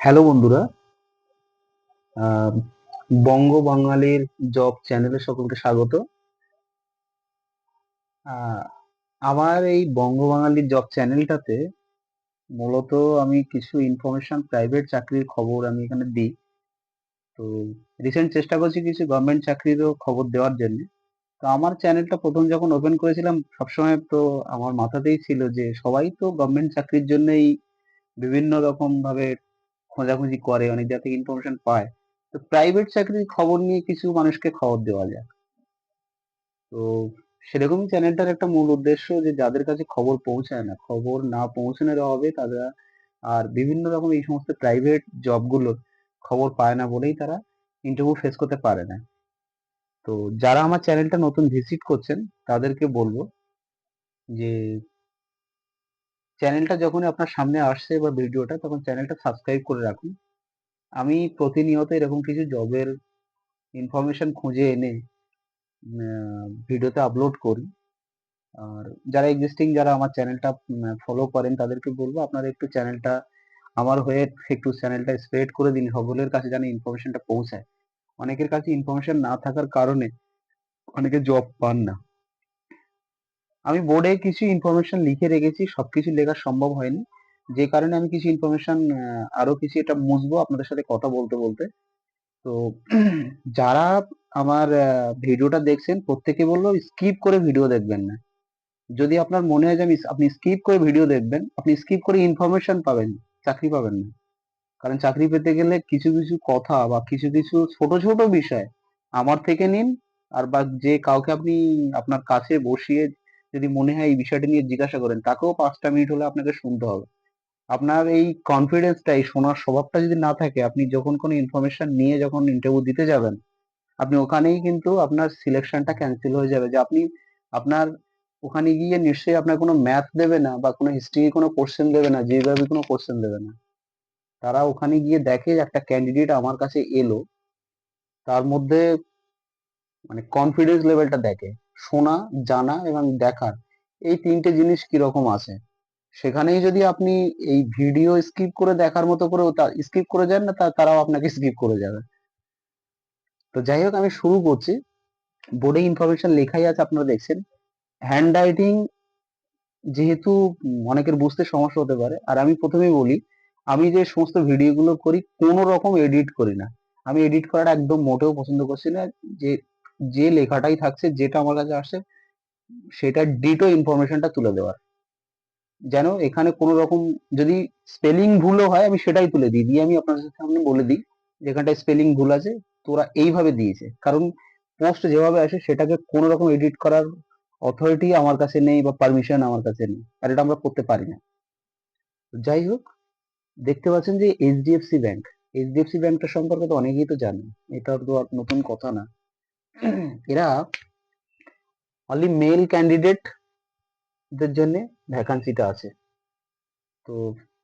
Hello বন্ধুরা। বঙ্গ বাঙালির job চ্যানেলে সকলকে স্বাগত। আমার এই বঙ্গ বাঙালির জব চ্যানেলটাতে মূলত আমি কিছু ইনফরমেশন প্রাইভেট চাকরির খবর আমি এখানে দিই। তো রিসেন্ট চেষ্টা করছি কিছু গভর্নমেন্ট চাকরিরও খবর দেওয়ার জন্য। তো আমার চ্যানেলটা প্রথম যখন ওপেন করেছিলাম, সবসময় তো আমার মাথাতেই ছিল যে সবাই তো গভর্নমেন্ট চাকরির জন্যই বিভিন্ন রকম ভাবে খোঁজাখুঁজি করে, অনেক জায়গা থেকে ইনফরমেশন পায়। তো প্রাইভেট চাকরির খবর নিয়ে কিছু মানুষকে খবর দেওয়া যায়। তো সেরকমই চ্যানেলটার একটা মূল উদ্দেশ্য যে যাদের কাছে খবর পৌঁছায় না, খবর না পৌঁছানোর অভাবে তারা আর বিভিন্ন রকম এই সমস্ত প্রাইভেট জবগুলোর খবর পায় না বলেই তারা ইন্টারভিউ ফেস করতে পারে না। তো যারা আমার চ্যানেলটা নতুন ভিজিট করছেন, তাদেরকে বলব যে চ্যানেলটা যখনই আপনার সামনে আসছে বা ভিডিওটা তখন চ্যানেলটা সাবস্ক্রাইব করে রাখুন। আমি প্রতিনিয়ত এরকম কিছু জবের ইনফরমেশন খুঁজে এনে ভিডিওতে আপলোড করি। আর যারা এক্সিস্টিং যারা আমার চ্যানেলটা ফলো করেন, তাদেরকে বলব, আপনারা একটু চ্যানেলটা আমার হয়ে একটু চ্যানেলটা স্প্রেড করে দিন। সকলের কাছে যেন ইনফরমেশনটা পৌঁছায়। অনেকের কাছে ইনফরমেশন না থাকার কারণে অনেকে জব পান না। আমি বোর্ডে কিছু ইনফরমেশন লিখে রেখেছি, সবকিছু লেখা সম্ভব হয়নি। যে কারণে আমি কিছু ইনফরমেশন আরও কিছু এটা মুছবো আপনাদের সাথে কথা বলতে বলতে। তো যারা আমার ভিডিওটা দেখছেন, প্রত্যেকে বলল স্কিপ করে ভিডিও দেখবেন না। যদি আপনার মনে হয় যে আমি আপনি স্কিপ করে ভিডিও দেখবেন, আপনি স্কিপ করে ইনফরমেশন পাবেন, চাকরি পাবেন না। কারণ চাকরি পেতে গেলে কিছু কিছু কথা বা কিছু কিছু ছোট ছোট বিষয় আমার থেকে নিন, আর বা যে কাউকে আপনি আপনার কাছে বসিয়ে যদি মনে হয় এই বিষয়টা নিয়ে জিজ্ঞাসা করেন, তাকেও পাঁচটা মিনিট হলে আপনাকে শুনতে হবে। আপনার এই কনফিডেন্সটা এই শোনার স্বভাবটা যদি না থাকে, আপনি যখন কোনো ইনফরমেশন নিয়ে যখন ইন্টারভিউ দিতে যাবেন, আপনি ওখানেই কিন্তু আপনার সিলেকশনটা ক্যান্সেল হয়ে যাবে। যে আপনি, আপনার ওখানে গিয়ে নিশ্চয়ই আপনার কোনো ম্যাথ দেবে না বা কোনো হিস্ট্রি কোনো কোশ্চেন দেবে না জিওগ্রাফি কোনো কোশ্চেন দেবে না। তারা ওখানে গিয়ে দেখে একটা ক্যান্ডিডেট আমার কাছে এলো, তার মধ্যে মানে কনফিডেন্স লেভেলটা দেখে। শোনা, জানা এবং দেখার এই তিনটে জিনিস কীরকম আছে? সেখানেই যদি আপনি এই ভিডিও স্কিপ করে দেখার মতো করে স্কিপ করে যান না তারাও আপনাকে স্কিপ করে যাবে। তো যাই হোক, আমি শুরু করছি। বোর্ডে ইনফরমেশন লেখাই আছে, আপনারা দেখছেন। হ্যান্ড রাইটিং যেহেতু অনেকের বুঝতে সমস্যা হতে পারে, আর আমি প্রথমেই বলি, আমি যে সমস্ত ভিডিওগুলো করি, কোনো রকম এডিট করি না। আমি এডিট করাটা একদম মোটেও পছন্দ করছি না, যে যে লেখাটাই থাকছে, যেটা আমার কাছে আসছে সেটা ডিটো ইনফরমেশনটা তুলে দেওয়ার। যেন এখানে কোনো রকম যদি স্পেলিং ভুলও হয়, আমি সেটাই তুলে দিই। দিয়ে আমি আপনাদের সামনে বলে দিই, যেখানটায় স্পেলিং ভুল আছে, তোরা এইভাবে দিয়েছে। কারণ পোস্ট যেভাবে আসে, সেটাকে কোনো রকম এডিট করার অথরিটি আমার কাছে নেই বা পারমিশন আমার কাছে নেই। আর এটা আমরা করতে পারি না। যাই হোক, দেখতে পাচ্ছেন যে এইচডিএফসি ব্যাংক এইচডিএফসি ব্যাংকটা সম্পর্কে তো অনেকেই তো জানেন। এটা তো আর নতুন কথা না। এরা অনলি মেল ক্যান্ডিডেট দের জন্য ভ্যাকান্সিটা আছে। তো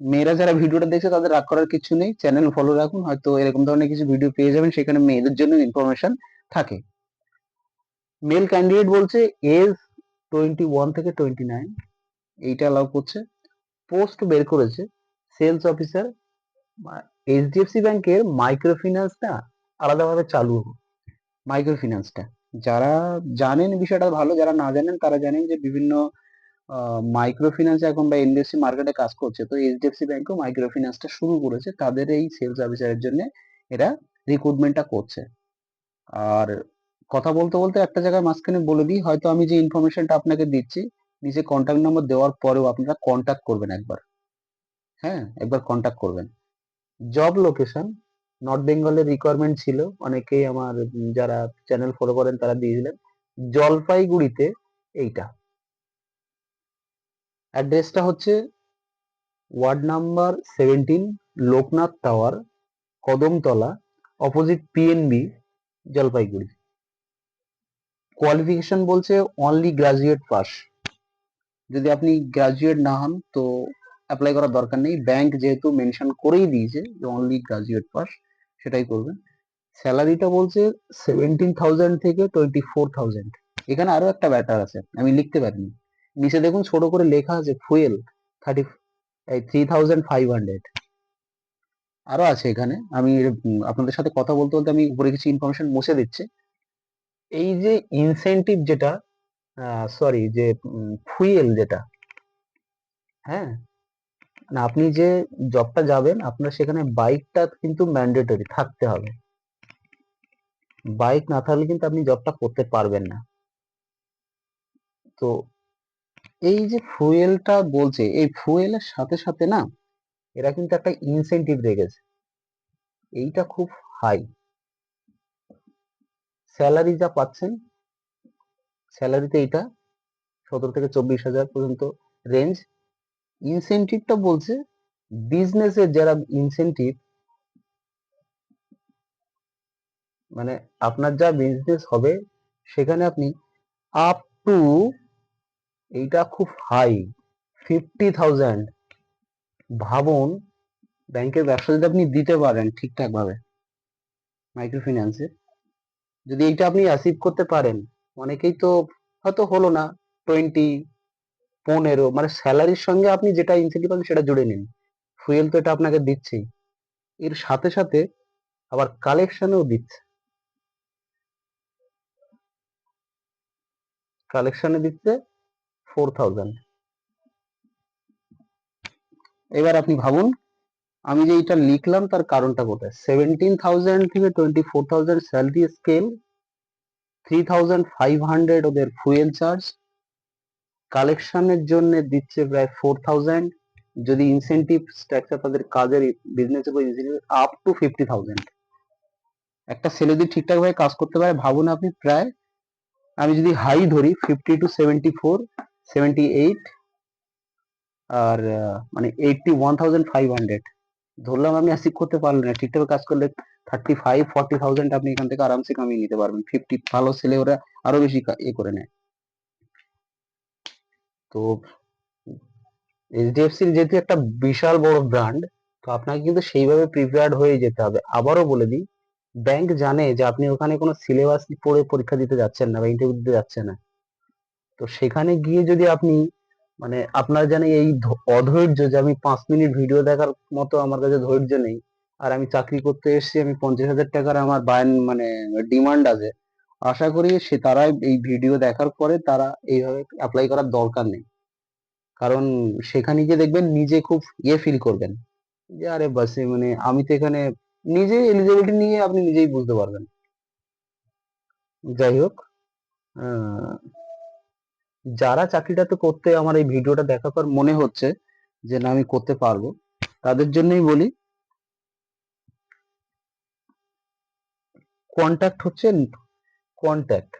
মেয়েরা যারা ভিডিওটা দেখছে, তাদের রাগ করার কিছু নেই। চ্যানেল ফলো রাখুন। হয়তো এরকম ধরনের কিছু ভিডিও পেয়ে যাবেন, সেখানে মেয়েদের জন্য ইনফরমেশন থাকে। মেল ক্যান্ডিডেট বলছে এজ টোয়েন্টি ওয়ান থেকে টোয়েন্টি নাইন এইটা অ্যালাউ করছে। পোস্ট বের করেছে। সেলস অফিসার এইচডিএফসি ব্যাংকের মাইক্রোফিন্যান্সটা আলাদাভাবে চালু মাইক্রো ফিন্যান্সটা যারা জানেন বিষয়টা ভালো, যারা না জানেন তারা জানেন যে বিভিন্ন মাইক্রো ফিন্যান্স এখন বা এনবিএফসি মার্কেটে কাজ করছে। তো এইচডিএফসি ব্যাংকও মাইক্রো ফিন্যান্সটা শুরু করেছে। তাদের এই সেলস অফিসারের জন্য এরা রিক্রুটমেন্টটা করছে। আর কথা বলতে বলতে একটা জায়গায় মাঝখানে বলে দিই, হয়তো আমি যে ইনফরমেশনটা আপনাকে দিচ্ছি, নিচে কন্ট্যাক্ট নাম্বার দেওয়ার পরেও আপনারা কন্ট্যাক্ট করবেন একবার। হ্যাঁ একবার কন্ট্যাক্ট করবেন। জব লোকেশন নর্থ বেঙ্গলের রিকোয়ারমেন্ট ছিল, অনেকেই আমার যারা চ্যানেল ফলো করেন তারা দিয়েছিলেন। জলপাইগুড়িতে এইটা। অ্যাড্রেসটা হচ্ছে ward number seventeen Loknath tower Kadamtala opposite PNB Jalpaiguri. Qualification বলছে অনলি গ্রাজুয়েট পাস যদি আপনি গ্রাজুয়েট না হন, তো অ্যাপ্লাই করার দরকার নেই। ব্যাংক যেহেতু মেনশন করেই দিয়েছে যে অনলি গ্রাজুয়েট পাস সেটাই করবেন স্যালারিটা বলছে সেভেন্টিন থাউজেন্ড থেকে টোয়েন্টি ফোর থাউজেন্ড এখানে আরও একটা ব্যাটার আছে, আমি লিখতে পারিনি। নিচে দেখুন ছোট করে লেখা আছে fuel thirty three thousand five hundred আরও আছে এখানে, আমি আপনাদের সাথে কথা বলতে বলতে আমি উপরে কিছু ইনফরমেশন মুছে দিচ্ছি। এই যে ইনসেনটিভ যেটা সরি যে ফুয়েল যেটা হ্যাঁ না, আপনি যে জবটা যাবেন, আপনার সেখানে বাইকটা কিন্তু ম্যান্ডেটরি থাকতে হবে। বাইক না থাকলে কিন্তু আপনি জবটা করতে পারবেন না। তো এই যে ফুয়েলটা বলছে, এই ফুয়েলের সাথে সাথে না, এরা কিন্তু একটা ইনসেনটিভ রেখেছে। এইটা খুব হাই স্যালারি যা পাচ্ছেন স্যালারিতে এইটা সতেরো থেকে চব্বিশ হাজার পর্যন্ত রেঞ্জ ইনসেনটিভটা বলছে বিজনেসের যারা ইনসেনটিভ মানে আপনার যা বিজনেস হবে, সেখানে আপনি আপ টু এইটা খুব হাই ফিফটি থাউজেন্ড ভাবুন ব্যাংকের ব্যবসা যদি আপনি দিতে পারেন ঠিকঠাক ভাবে মাইক্রো ফিন্যান্সে যদি এইটা আপনি অ্যাচিভ করতে পারেন, অনেকেই তো হয়তো হলো না টোয়েন্টি পনেরো মানে স্যালারির সঙ্গে আপনি যেটা ইনসেন্টিভ পাবেন সেটা জুড়ে নিন। ফুয়েল তো এটা আপনাকে দিচ্ছেই। এর সাথে সাথে আবার কালেকশনও দিচ্ছে। কালেকশনে দিচ্ছে ফোর থাউজেন্ড এবার আপনি ভাবুন, আমি যে এটা লিখলাম তার কারণটা কোথায়? সেভেন্টিন থাউজেন্ড থেকে twenty four thousand salary scale three thousand five hundred ওদের ফুয়েল চার্জ কালেকশনের জন্য দিচ্ছে প্রায় ফোর থাউজেন্ড যদি ইনসেন্টিভ স্ট্রাকচার তাদের কাজের বিজনেস উপর incentive up to fifty thousand একটা ছেলে যদি ঠিকঠাক ভাবে কাজ করতে পারে, ভাবুন আপনি প্রায়, আমি যদি হাই ধরি fifty two seventy four seventy eight আর মানে eighty one thousand five hundred ধরলাম আপনি অ্যাচিভ করতে পারলেন না, ঠিকঠাক কাজ করলে থার্টি ফাইভ ফর্টি থাউজেন্ড আপনি এখান থেকে আরামসে কামিয়ে নিতে পারবেন। ফিফটি ভালো ছেলে ওরা আরও বেশি এ করে নেয়। তো এইচডিএফসির যেহেতু একটা বিশাল বড় ব্র্যান্ড তো আপনাকে কিন্তু সেইভাবে প্রিপেয়ার্ড হয়ে যেতে হবে। আবারও বলে দিই ব্যাংক জানে যে আপনি ওখানে কোনো সিলেবাস পড়ে পরীক্ষা দিতে যাচ্ছেন না বা ইন্টারভিউ দিতে যাচ্ছেন না। তো সেখানে গিয়ে যদি আপনি মানে আপনার জানে এই অধৈর্য যে আমি পাঁচ মিনিট ভিডিও দেখার মতো আমার কাছে ধৈর্য নেই, আর আমি চাকরি করতে এসেছি, আমি পঞ্চাশ হাজার টাকার আমার বায়ন মানে ডিমান্ড আছে আশা করি সে তারা এই ভিডিও দেখার পরে তারা এইভাবে অ্যাপ্লাই করার দরকার নেই। কারণ সেখানে গিয়ে দেখবেন নিজে খুব ইয়ে ফিল করবেন। যে আরে বাস মানে আমি তো এখানে নিজে এলিজিবিলিটি নিয়ে আপনি নিজেই বুঝতে পারবেন। যাই হোক যারা চাকরিটাতে করতে আমার এই ভিডিওটা দেখার পর মনে হচ্ছে যে না, আমি করতে পারব। তাদের জন্যই বলি কন্ট্যাক্ট হচ্ছে কন্ট্যাক্ট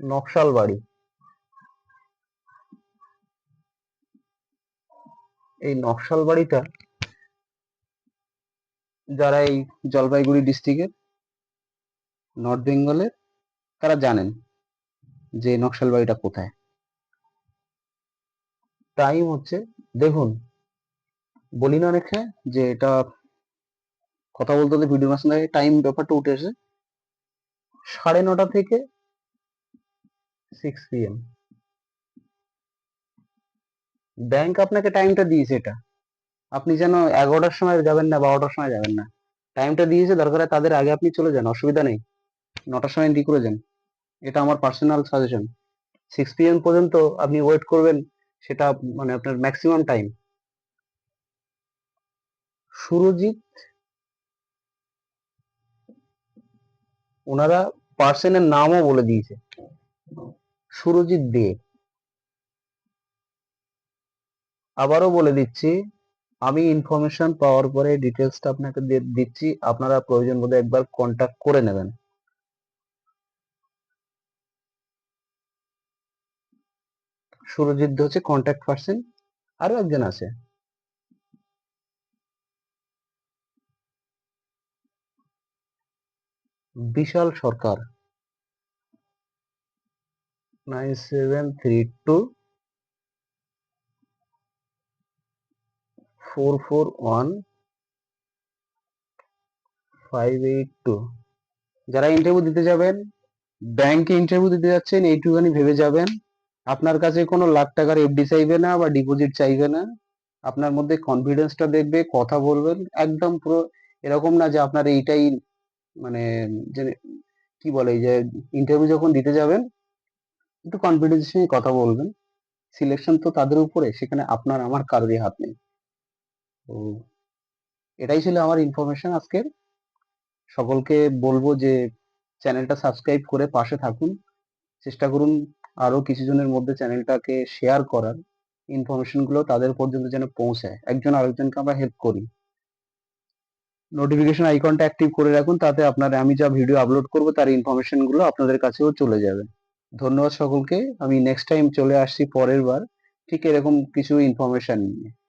নকশাল বাড়ি এই নকশাল বাড়িটা যারা এই জলপাইগুড়ি ডিস্ট্রিক্টের, নর্থ বেঙ্গলের, তারা জানেন যে নকশাল বাড়িটা কোথায়। টাইম হচ্ছে, দেখুন বলি না সময় যে এটা কথা বলতে বলতে ভিডিও মাঝখানে টাইম ব্যাপারটা উঠে এসে সাড়ে নটা থেকে সিক্স পিএম ব্যাংক আপনাকে টাইমটা দিয়েছে এটা। আপনি যেন এগারোটার সময় যাবেন না, বারোটার সময় যাবেন না। টাইমটা দিয়েছে, দরকার তাদের আগে আপনি চলে যান, অসুবিধা নেই। নটার সময় এন্ট্রি করে যান। এটা আমার পার্সোনাল সাজেশন সিক্স পিএম পর্যন্ত আপনি ওয়েট করবেন, সেটা মানে আপনার ম্যাক্সিমাম টাইম সুরজিৎ, ওনারা পার্সনের নামও বলে দিয়েছে। সুরজিৎ দে। আবারও বলে দিচ্ছি, আমি ইনফরমেশন পাওয়ার পরে ডিটেলসটা আপনাকে দিচ্ছি, আপনারা প্রয়োজন বোধে একবার কন্ট্যাক্ট করে নেবেন। সুরজিৎ হচ্ছে কন্ট্যাক্ট পার্সন আরও একজন আছে। Bishal Sarkar. Nine seven three two four four one five eight two. যারা ইন্টারভিউ দিতে যাবেন ব্যাংকে ইন্টারভিউ দিতে যাচ্ছেন এইটুখানি ভেবে যাবেন। আপনার কাছে কোনো লাখ টাকার এফডি চাইবে না বা ডিপোজিট চাইবে না। আপনার মধ্যে কনফিডেন্সটা দেখবে, কথা বলবেন। একদম পুরো এরকম না যে আপনার এইটাই মানে কি বলে যে ইন্টারভিউ যখন দিতে যাবেন, একটু কনফিডেন্স নিয়ে কথা বলবেন। সিলেকশন তো তাদের উপরে, সেখানে আপনার, আমার কারোরই হাত নেই। তো এটাই ছিল আমার ইনফরমেশন আজকের। সকলকে বলব যে চ্যানেলটা সাবস্ক্রাইব করে পাশে থাকুন। চেষ্টা করুন আরও কিছু জনের মধ্যে চ্যানেলটাকে শেয়ার করার। ইনফরমেশনগুলো তাদের পর্যন্ত যেন পৌঁছায়। একজন আরেকজনকে আমরা হেল্প করি। নোটিফিকেশন আইকনটা অ্যাক্টিভ করে রাখুন, তাতে আপনার আমি যা ভিডিও আপলোড করব, তার ইনফরমেশনগুলো আপনাদের কাছেও চলে যাবে। ধন্যবাদ সকলকে। আমি নেক্সট টাইম চলে আসছি পরের বার। ঠিক এরকম কিছু ইনফরমেশন নিয়ে।